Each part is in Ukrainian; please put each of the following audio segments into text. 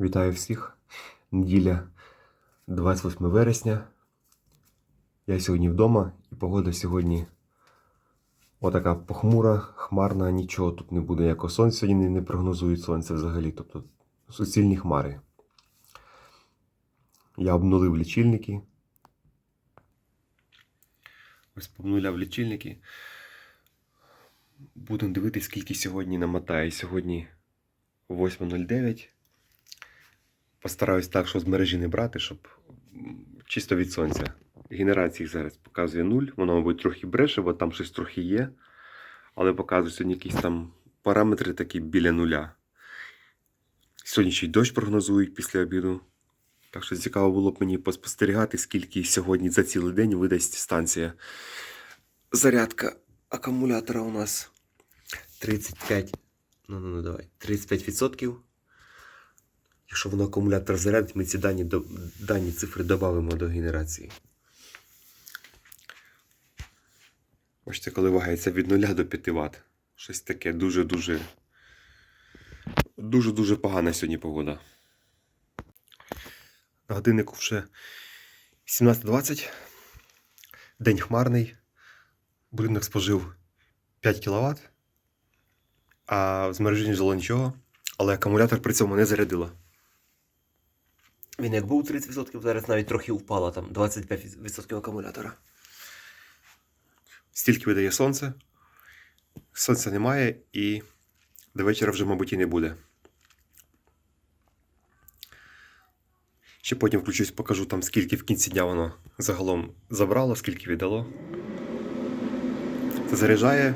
Вітаю всіх. Неділя 28 вересня. Я сьогодні вдома і погода сьогодні отака похмура, хмарна, нічого тут не буде, як сонця сьогодні не- прогнозують сонце взагалі. Тобто суцільні хмари. Я обнулив лічильники. Ось обнуляв лічильники. Будемо дивитися, скільки сьогодні намотає. Сьогодні 8.09. Постараюсь так, що з мережі не брати, щоб чисто від сонця. Генерації зараз показує 0. Воно, мабуть, трохи бреше, бо там щось трохи є. Але показує сьогодні якісь там параметри такі біля нуля. Сьогодні ще й дощ прогнозують після обіду. Так що цікаво було б мені поспостерігати, скільки сьогодні за цілий день видасть станція. Зарядка акумулятора у нас 35. Ну, ну, ну давай. 35%. Якщо воно акумулятор зарядить, ми ці дані, дані цифри додамо до генерації. Бачите, коливається від 0 до 5 Вт. Щось таке дуже-дуже. Дуже-дуже погана сьогодні погода. На годиннику вже 17.20. День хмарний. Будинок спожив 5 кВт. А з мережі не жило нічого. Але акумулятор при цьому не зарядило. Він як був 30%, зараз навіть трохи впало, там 25% акумулятора. Стільки видає сонце. Сонця немає і до вечора вже, мабуть, і не буде. Ще потім включусь, покажу там, скільки в кінці дня воно загалом забрало, скільки віддало. Це заряджає,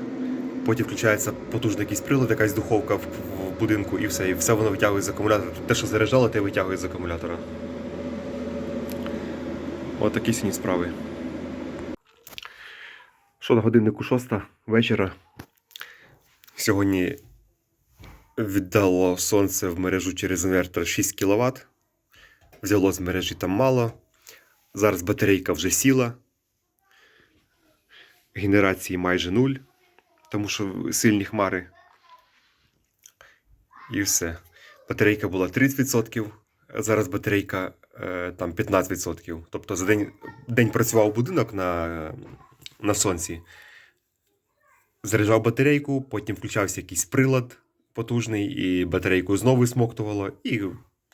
потім включається потужний якийсь прилад, якась духовка в будинку і все. І все воно витягує з акумулятора. Те, що заряджало, те витягує з акумулятора. От такі сьогодні справи. Що на годиннику 6 вечора. Сьогодні віддало сонце в мережу через інвертор 6 кВт. Взяло з мережі там мало. Зараз батарейка вже сіла. Генерації майже нуль, тому що сильні хмари. І все. Батарейка була 30%, зараз батарейка е, там 15%. Тобто за день, день працював будинок на, на сонці. Заряджав батарейку, потім включався якийсь прилад потужний, і батарейку знову смоктувало, і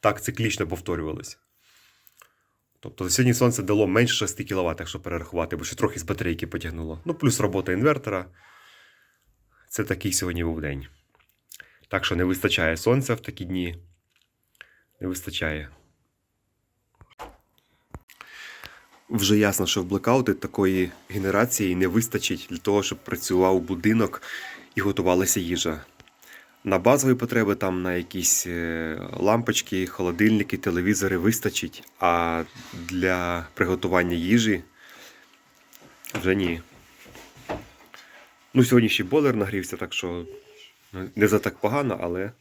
так циклічно повторювалося. Тобто сьогодні сонце дало менше 6 кВт, якщо перерахувати, бо ще трохи з батарейки потягнуло. Ну, плюс робота інвертора. Це такий сьогодні був день. Так що не вистачає сонця в такі дні. Не вистачає. Вже ясно, що в блекаути такої генерації не вистачить для того, щоб працював будинок і готувалася їжа. На базові потреби, там на якісь е, лампочки, холодильники, телевізори вистачить, а для приготування їжі вже ні. Ну, сьогодні ще бойлер нагрівся, так що не за так погано, але